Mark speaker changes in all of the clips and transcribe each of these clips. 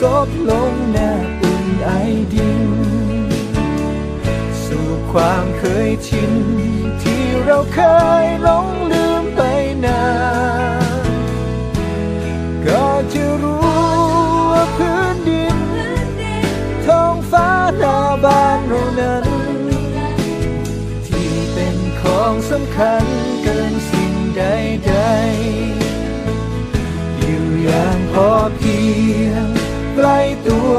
Speaker 1: ซบลงหน้าอุ่นไอดิน สู่ความเคยชิน ที่เราเคยหลงลืมไปนาน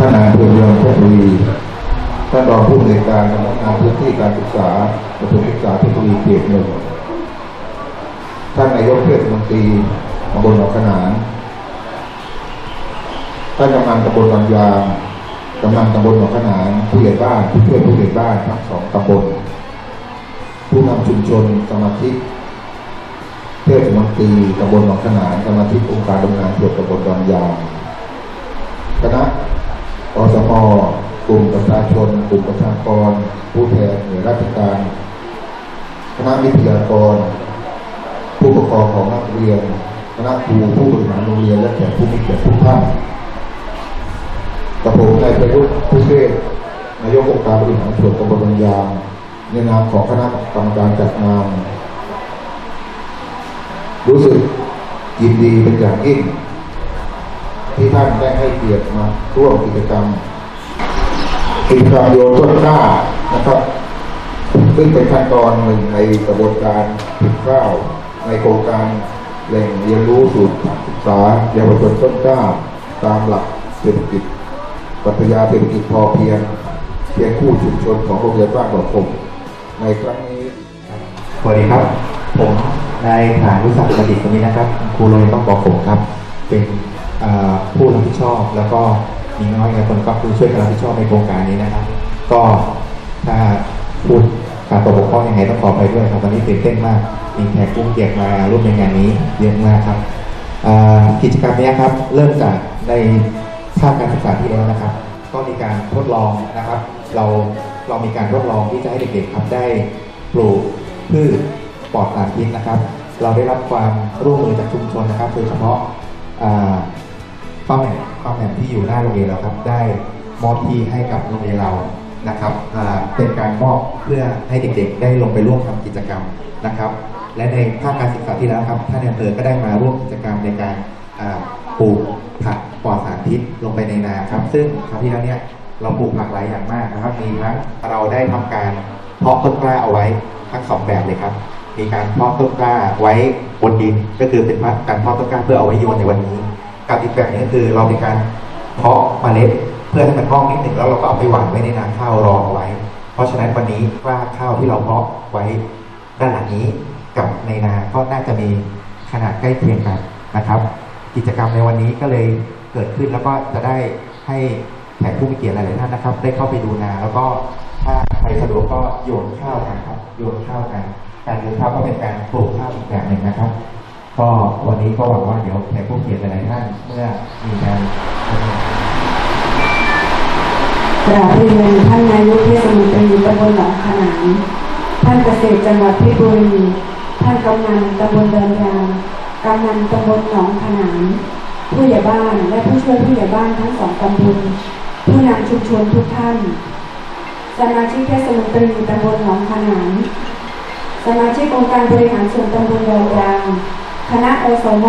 Speaker 2: ท่านนายอำเภอเมืองเพชรบุรีท่านรองผู้อำนวยการสำนักงานพื้นที่การศึกษาประถมศึกษาเพชรบุรีเขตหนึ่งท่านนายกเทศมนตรีตำบลหนองขนาน ท่านกำนันตำบลบางยางกำนันตำบลหนองขนานผู้ใหญ่บ้านผู้ช่วยผู้ใหญ่บ้านทั้งสองตำบล ผู้นำชุมชนสมาชิกเทศมนตรีตำบลหนองขนานสมาชิกองค์การดำเนินส่วนตำบลบางยาง อสมกลุ่มประชาชน กลุ่มประชากร ผู้แทนหน่วยราชการคณะวิทยากร ผู้ปกครองของนักเรียนคณะครูผู้บริหารโรงเรียนและแขกผู้มีเกียรติทุกท่านกับผมนายประยุทธ์ผู้เทศนายกองค์การบริหารส่วนตำบลบางยางในนามของคณะกรรมการจัดงานรู้สึกยินดีเป็นอย่างยิ่ง ที่ท่านได้ให้เกียรติมาร่วมกิจกรรมกิจกรรมโยนต้นกล้านะครับ ซึ่งเป็นขั้นตอนหนึ่งในกระบวนการผลิตข้าวในโครงการแหล่งเรียนรู้สูตรการศึกษาเยาวชนต้นกล้า ตามหลักเศรษฐกิจปรัชญาเศรษฐกิจพอเพียงเพียงคู่ชุมชนของโรงเรียนบ้านบ่อคงในครั้งนี้
Speaker 3: สวัสดีครับ ผมนายฐานวิศักดิ์ประดิษฐ์คนนี้นะครับครูโรงเรียนต้องบอกผมครับ เป็น ผู้รับผิดชอบ แล้วก็มีน้อยหลายคนก็คือช่วยกันรับผิดชอบในโครงการนี้นะครับ ก็ถ้าพูดการตกบกพร่องยังไงต้องขอไปด้วยครับวันนี้ตื่นเต้นมาก มีแขกผู้เกียรติมาร่วมในงานนี้เยอะมากครับกิจกรรมนี้ครับเริ่มจากในภาคการศึกษาที่แล้วนะครับ ก็มีการทดลองนะครับ เราเรามีการทดลองที่จะให้เด็กๆครับได้ปลูกพืชปลอดสารพิษนะครับ เราได้รับความร่วมมือจากชุมชนนะครับโดยเฉพาะ ป้าแหม่มป้าแหม่มที่อยู่หน้าโรงเรียนเราครับ ได้มอบที่ให้กับโรงเรียนเรานะครับเป็นการมอบเพื่อให้เด็กๆ ได้ลงไปร่วมทำกิจกรรมนะครับ และในภาคการศึกษาที่แล้วครับท่านอำเภอก็ได้มาร่วมกิจกรรมในการปลูกผักปลอดสารพิษลงไปในนาครับ ซึ่งคราวที่แล้วเนี่ยเราปลูกผักหลายอย่างมากนะครับมีทั้งเราได้ทำการเพาะต้นกล้าเอาไว้ทั้งสองแบบเลยครับ มีการเพาะต้นกล้าไว้บนดินก็คือเป็นการเพาะต้นกล้าเพื่อเอาไว้โยนในวันนี้ กับอีกแบบหนึงคือเรามีการเพาะเมล็ดเพื่อให้มันงอกนิดหนึ่งแล้วเราก็เอาไปหว่านไว้ในนาข้าวรองเอาไว้ เพราะฉะนั้นวันนี้กล้าข้าวที่เราเพาะไว้ด้านหลังนี้กับในนาก็น่าจะมีขนาดใกล้เคียงกันนะครับ กิจกรรมในวันนี้ก็เลยเกิดขึ้นแล้วก็จะได้ให้แขกผู้มีเกียรติหลายท่านนะครับ ได้เข้าไปดูนาแล้วก็ถ้าใครสะดวกก็โยนข้าวกันครับโยนข้าวกันการโยนข้าวก็เป็นการปลูกข้าวอีกแบบหนึ่งนะครับ ก็วันนี้ก็หวังว่าเดี๋ยวแขกผู้เกียรติหลายท่านเมื่อมีการ
Speaker 4: กราบเรียนท่านนายกเทศมนตรีตำบลหนองขนานท่านเกษตรจังหวัดเพชรบุรี ท่านกำนันตำบลเดินยางกำนันตำบลหนองขนานผู้ใหญ่บ้านและผู้ช่วยผู้ใหญ่บ้านทั้งสองตำบลผู้นำชุมชนทุกท่าน สมาชิกเทศมนตรีตำบลหนองขนานสมาชิกองค์การบริหารส่วนตำบลเดินยาง คณะอสม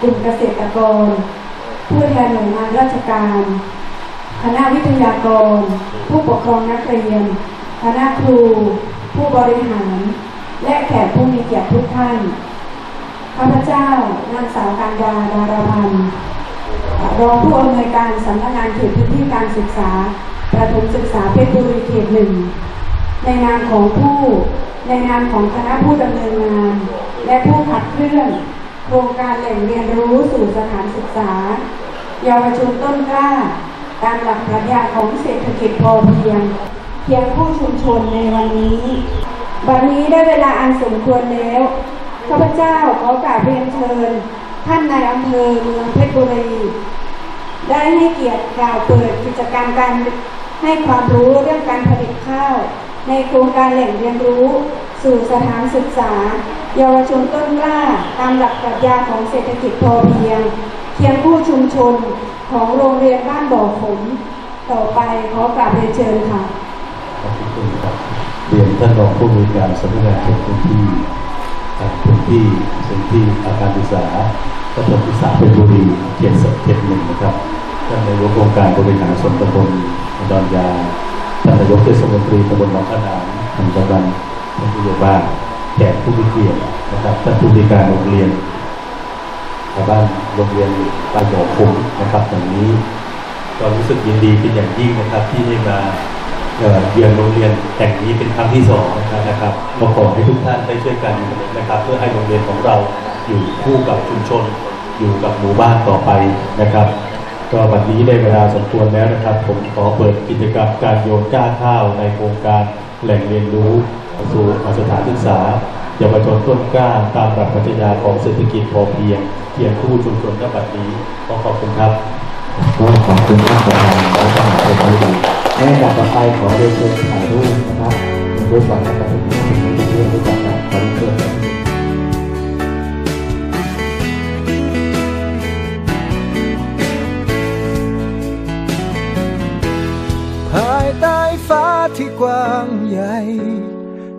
Speaker 4: กลุ่มเกษตรกร ผู้แทนหน่วยงานราชการ คณะวิทยากร ผู้ปกครองนักเรียน คณะครู ผู้บริหาร และแขกผู้มีเกียรติทุกท่านข้าพเจ้านางสาวการดาดาราพันธ์รองผู้อำนวยการสำนักงานเขตพื้นที่การศึกษาประถมศึกษาเพชรบุรีเขตหนึ่งในนามของผู้ในนามของคณะผู้ดำเนินงาน และผู้ขับเคลื่อน โครงการแหล่งเรียนรู้สู่สถานศึกษา เยาวชนต้นกล้า ตามหลักปรัชญาของเศรษฐกิจพอเพียง เพียงผู้ชุมชนในวันนี้ วันนี้ได้เวลาอันสมควรแล้วข้าพเจ้าขอกราบเรียนเชิญ ท่านนายอำเภอเมืองเพชรบุรีได้ให้เกียรติกล่าวเปิดกิจกรรมการให้ความรู้เรื่องการผลิตข้าว ในโครงการแหล่งเรียนรู้ สู่สถานศึกษา เยาวชนต้นกล้าตามหลักปรัชญาของเศรษฐกิจพอเพียงเพียงผู้ชุมชนของโรงเรียนบ้านบ่อขมต่อไปขอกราบเรียนเชิญค่ะ
Speaker 5: ขอบคุณครับเรียนท่านรองผู้บริการสำนักงานเขตพื้นที่ครับพื้นที่พื้นที่อาคารศึกษาประถมศึกษาเป็นบุรีเขตสักเขตหนึ่งนะครับท่านนายกองค์การบริหารส่วนตำบลดอนยาท่านนายกเทศมนตรีตำบลหนองขนามท่านกำลัง ท่านผู้ใหญ่บ้านแขกผู้มีเกียรตินะครับท่านผู้บริการโรงเรียนชาวบ้านโรงเรียนบ้านบ่อคุ้มนะครับอย่างนี้ก็รู้สึกยินดีเป็นอย่างยิ่งนะครับ ที่ได้มาเอ่อเยือนโรงเรียนแห่งนี้เป็นครั้งที่สองนะครับก็ขอให้ทุกท่านได้ช่วยกันนะครับ เพื่อให้โรงเรียนของเราอยู่คู่กับชุมชน อยู่กับหมู่บ้านต่อไปนะครับ ก็วันนี้ได้เวลาสมควรแล้วนะครับ ผมขอเปิดกิจกรรมการโยนก้าข้าวในโครงการแหล่งเรียนรู้ สู่สถานศึกษาเยาวชนต้นกล้าตามหลักปรัชญาของเศรษฐกิจพอเพียงเพียงคู่ชุมชนณบัดนี้ขอขอบคุณครับ
Speaker 3: ก็ขอบคุณท่านประธานและท่านผู้บริหารในอันดับต่อไปขอเรียนเชิญถ่ายรูปนะครับรูปก่อนนะครับทุกท่านที่เรียนรู้จักกันขอเรียนเชิญครับ
Speaker 1: ภายใต้ฟ้าที่กว้างใหญ่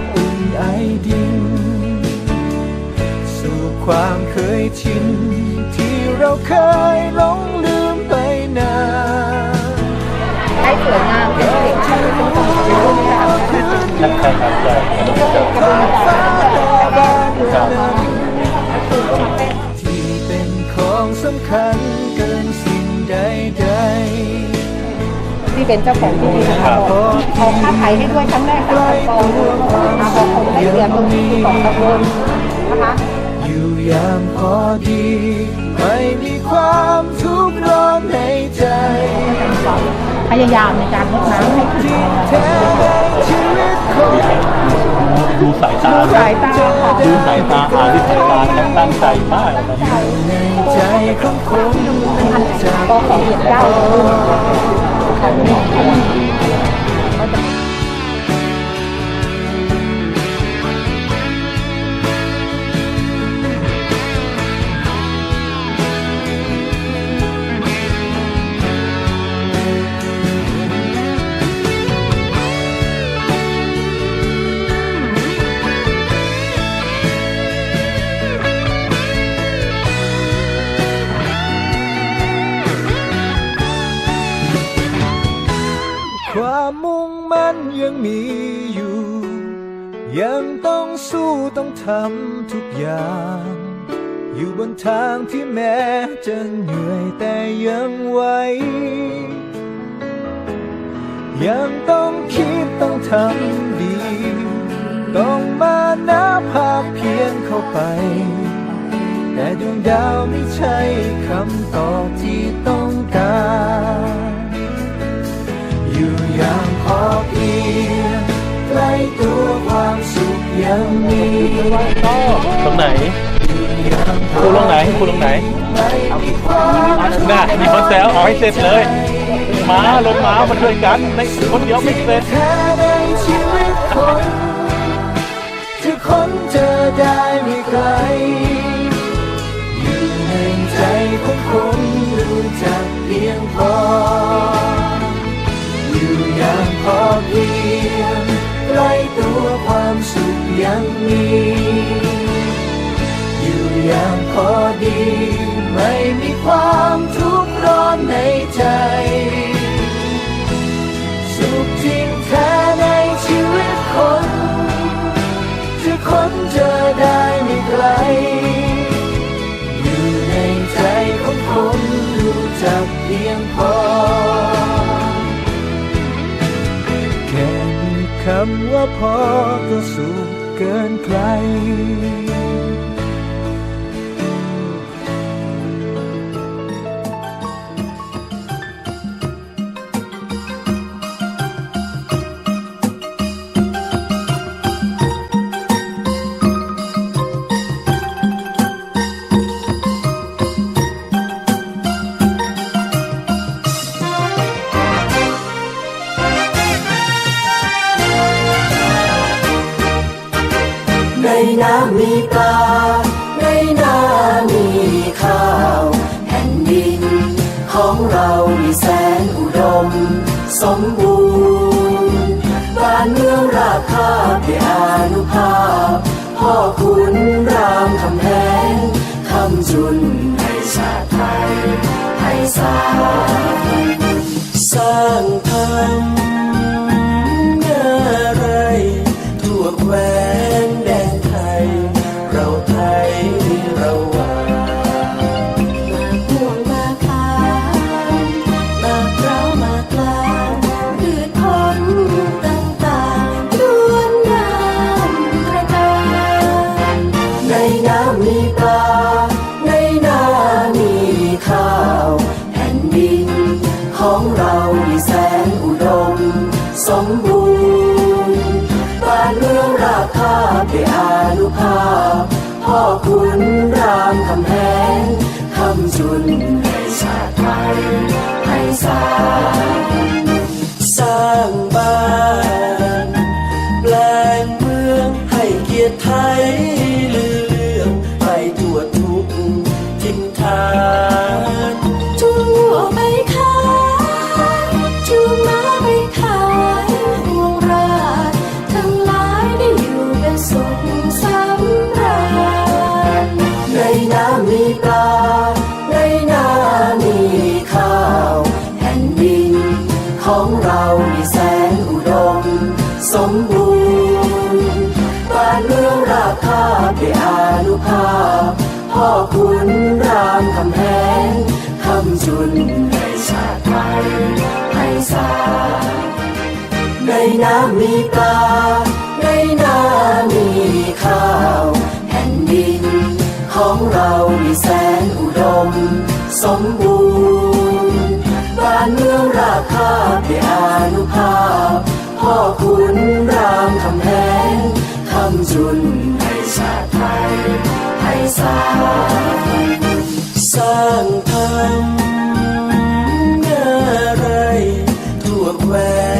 Speaker 1: ไความเคยชิน ที่เราเคยหลงลืมไปนาน
Speaker 6: ได้สวยงามเป็นเด็กที่มีความสุขในรูปแบบ
Speaker 5: ใช่ครับใช่
Speaker 1: ฟ้าตาบานเมื่อนั้นที่เป็นของสำคัญเกินสิ่งใดๆ
Speaker 6: ที่เป็นเจ้าของที่ดินนะคะบอกออกค่าไถ่ให้ด้วยครั้งแรกสามพันปอนด์มาบอกผมได้เดือนตรงนี้สองตำบลน
Speaker 1: ยางพอดี ไม่มีความทุกข์ร้อนในใจ
Speaker 6: พยายามในการลดน้ำให้ขึ้น
Speaker 1: ที่แท้ชีวิตของ
Speaker 5: ดูสายตา
Speaker 6: สายตา
Speaker 5: ดูสายตาอ่านด้วยสายตาตั้งใจมาก
Speaker 1: ในใจของคนจาก
Speaker 6: ปสองเจ็ดเก้า
Speaker 1: ค ยังมีอยู่ ยังต้องสู้ต้องทำทุกอย่าง อยู่บนทางที่แม้จะเหนื่อยแต่ยังไหวยังต้องคิดต้องทำดี ต้องมานับภาพเพียงเข้าไป แต่ดวงดาวไม่ใช่คำตอบที่ต้องการ อยู่อย่างพอเพีย ต
Speaker 5: รงไหน
Speaker 7: ครูลงไหนครูลงไหนน่ะมีคนแซวเอาให้เสร็จเลยม้าลงม้ามาช่วยกันในคนเดียวไม่เสร็จ
Speaker 1: ท้ในชีวิตคนจะค้นเจอได้ไม่ไกลอยู่ในใจของคนรู้จักเพียงพออยู่อย่างพอเพียง ใกล้ตัวความสุขยังมี อยู่อย่างพอดี ไม่มีความทุกข์ร้อนในใจ คำว่าพอก็สุขเกินใคร
Speaker 8: สมบูรณ์บ้านเมืองราคาบด้วยอนุภาพ พ่อคุณรามคำแหงคำจุนให้ชาติไทยให้สร้างสร้างธร นุภาพพ่อคุณรามคำแหงคำจุนให้ชาติไทยให้สร้างสร้างบ้าน แปลงเมืองให้เกียรติไทย
Speaker 4: ขอ
Speaker 8: งเรามีแสนอุดม สมบูรณ์บ้านเมืองราคาบด้วยอานุภาพ พ่อคุณรามคำแหงคำจุนให้ชาติไทย ให้สร้างสร้างธรรมอะไรทั่วแคว้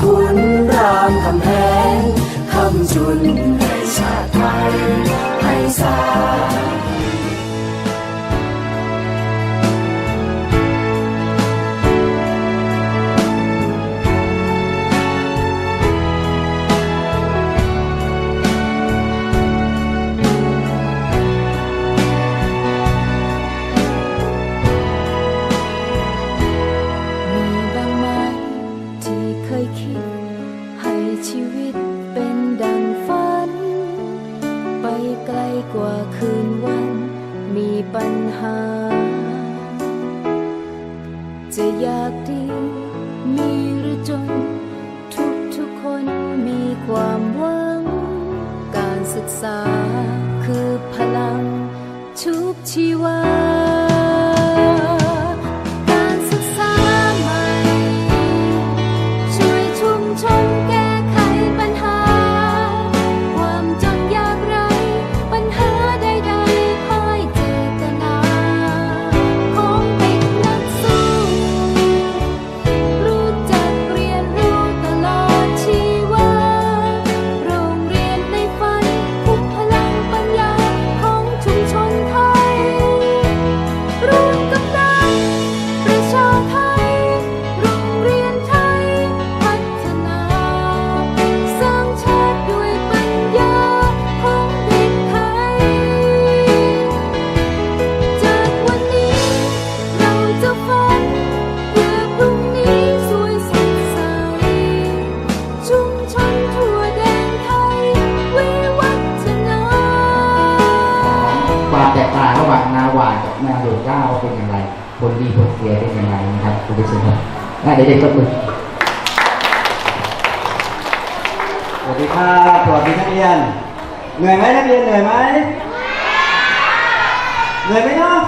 Speaker 4: คุ
Speaker 8: ณรามคำแหงคำจุน
Speaker 9: อยากดีมีหรือจน ทุกทุกคนมีความหวัง การศึกษาคือพลังชุบชีวา กับนาโดดก้าว่าเป็
Speaker 3: นอย่างไร ผลดีผลเสียเป็นอย่างไรนะครับคุณผู้ชมครับอะเด็กๆก็มือ
Speaker 10: สวัสดีครับสวัสดีนักเรียน เหนื่อยไหมนักเรียนเหนื่อยไหมเหนื่อยไหมเนาะ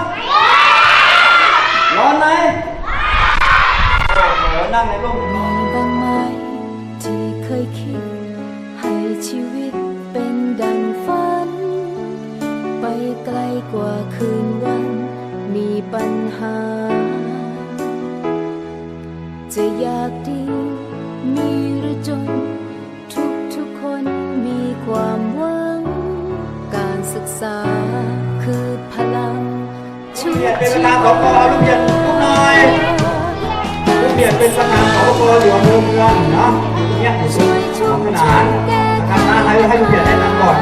Speaker 10: ร้อนไหมโอ้โหนั่งในร่ม
Speaker 9: จะอยากดี มีหรือจน ทุกทุกคนมีความหวัง การศึกษาคือพลังชุบ
Speaker 10: เปลี่ยนเป็นประธานสกลูกเปลี่ยนลูกน่อยลูกเปลี่ยนเป็นประธานสกอยู่อำเภอเมืองเนาะเนี้ยอยู่ตรงขนานนะครับนะให้ให้ลูกเปลี่ยนแนะนำก่อน